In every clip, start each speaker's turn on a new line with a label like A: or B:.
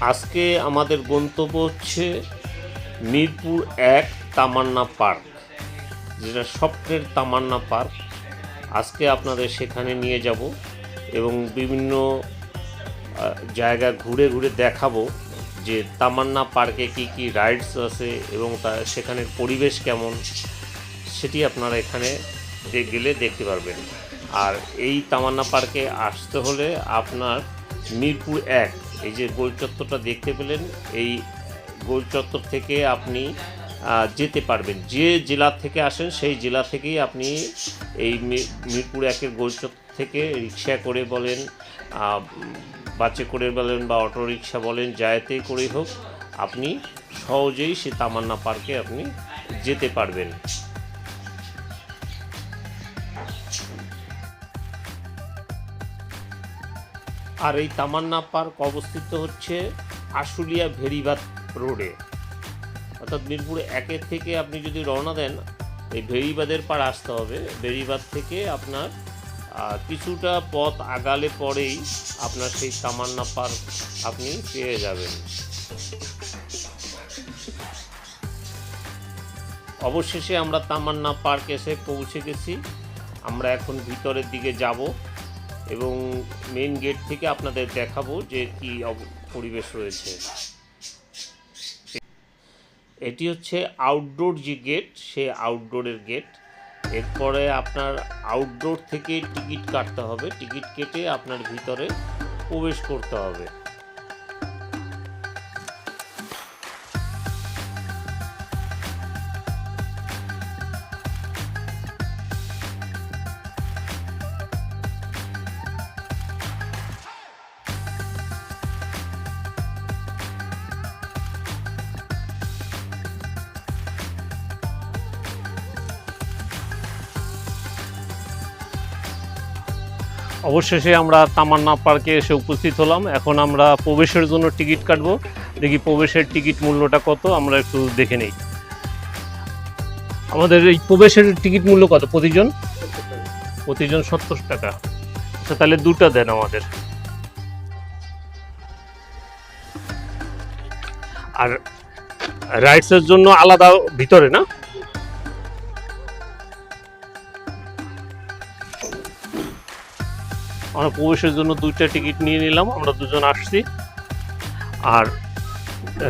A: আজকে আমাদের গন্তব্য হচ্ছে মিরপুর এক তামান্না পার্ক, যেটা স্বপ্নের তামান্না পার্ক। আজকে আপনাদের সেখানে নিয়ে যাব এবং বিভিন্ন জায়গা ঘুরে ঘুরে দেখাবো যে তামান্না পার্কে কি কি রাইডস আছে এবং তা সেখানের পরিবেশ কেমন, সেটি আপনারা এখানে গেলে দেখতে পারবেন। আর এই তামান্না পার্কে আসতে হলে আপনার মিরপুর এক এই যে গোল চত্বরটা দেখতে পেলেন, এই গোল চত্বর থেকে আপনি যেতে পারবেন। যে জেলা থেকে আসেন, সেই জেলা থেকেই আপনি এই মিরপুর একের গোল চত্বর থেকে রিক্সা করে বলেন বাসে করে বলেন বা অটো রিক্সা বলেন যায়তেই করেই হোক, আপনি সহজেই সে তামান্না পার্কে আপনি যেতে পারবেন। আর এই তামান্না পার্ক অবস্থিত হচ্ছে আশুলিয়া ভেরিবাদ রোডে। অর্থাৎ মিরপুর একের থেকে আপনি যদি রওনা দেন, এই ভেরিবাদের পার আসতে হবে। ভেরিবাদ থেকে আপনার কিছুটা পথ আগালে পরেই আপনার সেই তামান্না পার্ক আপনি পেয়ে যাবেন। অবশেষে আমরা তামান্না পার্ক এসে পৌঁছে গেছি। আমরা এখন ভিতরের দিকে যাব। এবং মেন গেট থেকে আপনাদের দেখাবো যে কি পরিবেশ রয়েছে। এটি হচ্ছে আউটডোর যে গেট সে আউটডোরের গেট এরপরে আপনার আউটডোর থেকে টিকিট কাটতে হবে। টিকিট কেটে আপনার ভিতরে প্রবেশ করতে হবে। অবশেষে আমরা তামান্না পার্কে এসে উপস্থিত হলাম। এখন আমরা প্রবেশের জন্য টিকিট কাটবো। দেখি প্রবেশের টিকিট মূল্যটা কত, আমরা একটু দেখে নেই। আমাদের এই প্রবেশের টিকিট মূল্য কত? প্রতিজন? প্রতিজন সত্তর টাকা। আচ্ছা তাহলে দুটা দেন আমাদের। আর রাইডসের জন্য আলাদা ভিতরে না? আমরা প্রবেশের জন্য দুইটা টিকিট নিয়ে নিলাম, আমরা দুজন আসছি। আর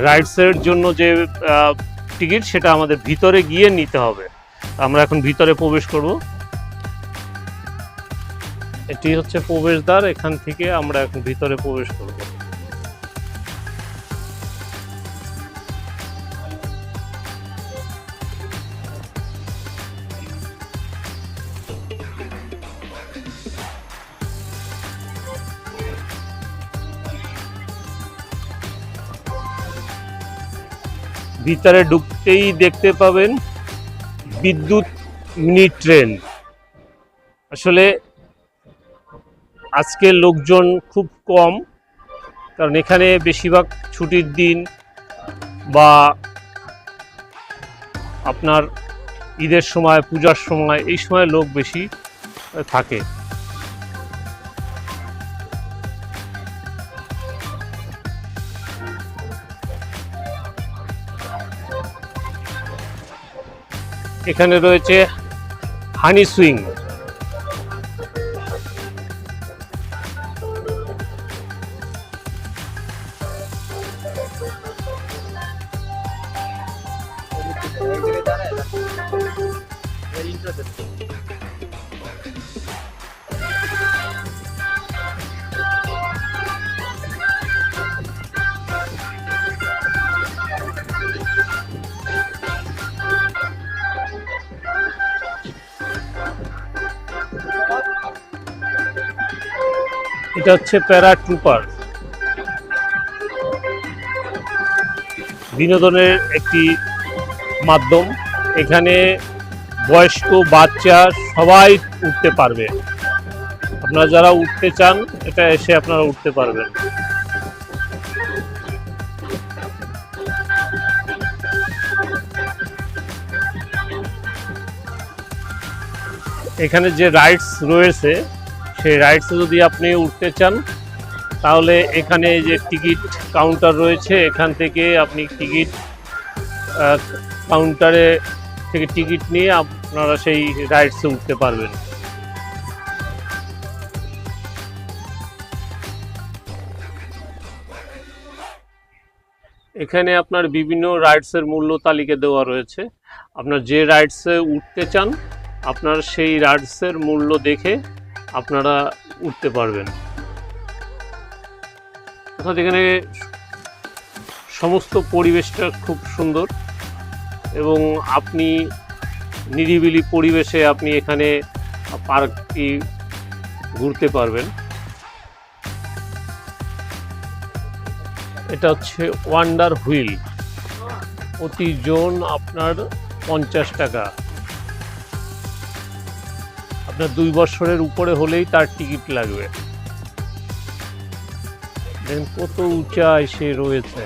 A: রাইডসের জন্য যে টিকিট সেটা আমাদের ভিতরে গিয়ে নিতে হবে। আমরা এখন ভিতরে প্রবেশ করব। এটি হচ্ছে প্রবেশদ্বার, এখান থেকে আমরা এখন ভিতরে প্রবেশ করব। ভিতরে ঢুকতেই দেখতে পাবেন বিদ্যুৎ মিনি ট্রেন আসলে আজকে লোকজন খুব কম, কারণ এখানে বেশিরভাগ ছুটির দিন বা আপনার ঈদের সময়, পূজার সময়, এই সময় লোক বেশি থাকে। এখানে রয়েছে হানি সুইং। এটা হচ্ছে প্যারা ট্রুপার। বিনোদনের একটি মাধ্যম। এখানে বয়স্ক বাচ্চা সবাই উঠতে পারবে। আপনারা যারা উঠতে চান, এটা এসে আপনারা উঠতে পারবেন। এখানে যে রাইডস রয়েছে সেই রাইডসে যদি আপনি উঠতে চান,
B: তাহলে এখানে যে টিকিট কাউন্টার রয়েছে, এখান থেকে আপনি টিকিট কাউন্টারে থেকে টিকিট নিয়ে আপনারা সেই রাইডসে উঠতে পারবেন। এখানে আপনার বিভিন্ন রাইডসের মূল্য তালিকা দেওয়া রয়েছে। আপনার যে রাইডসে উঠতে চান, আপনার সেই রাইডসের মূল্য দেখে আপনারা উঠতে পারবেন। অর্থাৎ এখানে সমস্ত পরিবেশটা খুব সুন্দর এবং আপনি নিরিবিলি পরিবেশে আপনি এখানে পার্কটি ঘুরতে পারবেন। এটা হচ্ছে ওয়ান্ডার হুইল। প্রতি জন আপনার পঞ্চাশ টাকা। আপনার দুই বছরের উপরে হলেই তার টিকিট লাগবে। কত উঁচায় সে রয়েছে।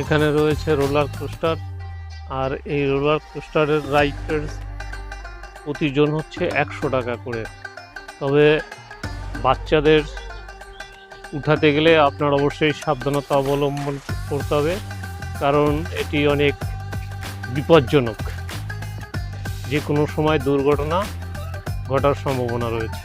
B: এখানে রয়েছে রোলার কোস্টার, আর এই রোলার কোস্টারের রাইডের প্রতিজন হচ্ছে একশো টাকা করে। তবে বাচ্চাদের উঠাতে গেলে আপনার অবশ্যই সাবধানতা অবলম্বন করতে হবে, কারণ এটি অনেক বিপজ্জনক। যে কোনো সময় দুর্ঘটনা ঘটার সম্ভাবনা রয়েছে।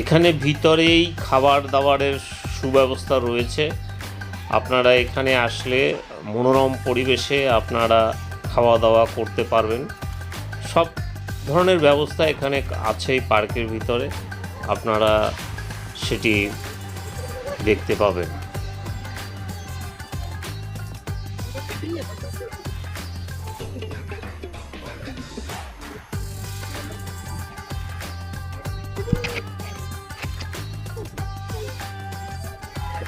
A: এখানে ভিতরেই খাবার দাবারের সুব্যবস্থা রয়েছে। আপনারা এখানে আসলে মনোরম পরিবেশে আপনারা খাওয়া দাওয়া করতে পারবেন। সব ধরনের ব্যবস্থা এখানে আছে পার্কের ভিতরে। আপনারা সেটি দেখতে পাবেন।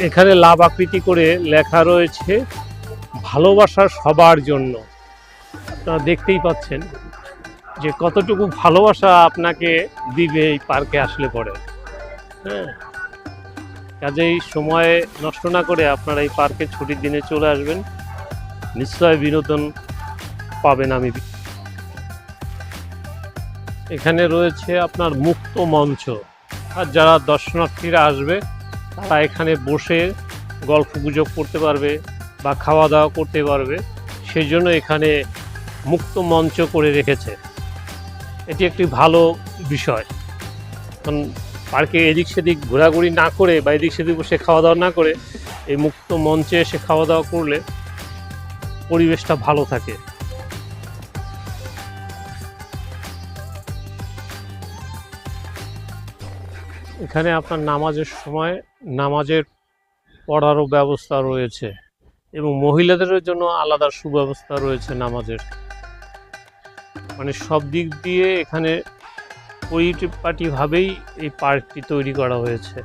C: এখানে লাভ আকৃতি করে লেখা রয়েছে, ভালোবাসা সবার জন্য। আপনারা দেখতেই পাচ্ছেন। যে কতটুকু ভালোবাসা আপনাকে দিবে এই পার্কে আসলে পরে। হ্যাঁ। কাজেই সময় নষ্ট না করে আপনারা এই পার্কে ছুটির দিনে চলে আসবেন। নিশ্চয় বিনোদন পাবেন আমি। এখানে রয়েছে আপনার মুক্ত মঞ্চ। আর যারা দর্শনার্থীরা আসবে, তারা এখানে বসে গল্প গুজব করতে পারবে বা খাওয়া দাওয়া করতে পারবে। সেই জন্য এখানে মুক্ত মঞ্চ করে রেখেছে। এটি একটি ভালো বিষয়। কারণ পার্কে এদিক সেদিক ঘোরাঘুরি না করে বা এদিক সেদিক বসে খাওয়া দাওয়া না করে এই মুক্ত মঞ্চে এসে খাওয়া দাওয়া করলে পরিবেশটা ভালো থাকে। এখানে আপনার নামাজের সময় নামাজের পড়ারও ব্যবস্থা রয়েছে এবং মহিলাদের জন্য আলাদা সুব্যবস্থা রয়েছে নামাজের। মানে সব দিক দিয়ে এখানে পরিপাটিভাবেই এই পার্কটি তৈরি করা হয়েছে।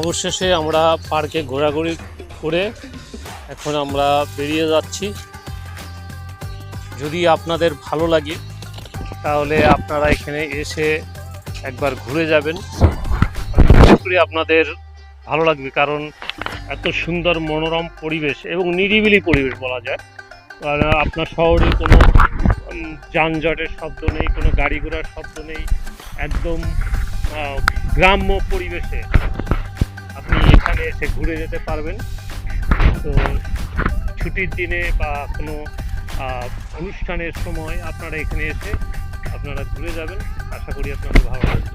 C: অবশেষে আমরা পার্কে ঘোরাঘুরি করে এখন আমরা বেরিয়ে যাচ্ছি। যদি আপনাদের ভালো লাগে, তাহলে আপনারা এখানে এসে একবার ঘুরে যাবেন। করি আপনাদের ভালো লাগবে, কারণ এত সুন্দর মনোরম পরিবেশ এবং নিরিবিলি পরিবেশ বলা যায়। আর আপনার শহরে কোনো যানজটের শব্দ নেই, কোনো গাড়ি ঘোড়ার শব্দ নেই, একদম গ্রাম্য পরিবেশে। এখানে এসে ঘুরে যেতে পারবেন। তো ছুটির দিনে বা কোনো অনুষ্ঠানের সময় আপনারা এখানে এসে আপনারা ঘুরে যাবেন। আশা করি আপনাদের ভালো লাগবে।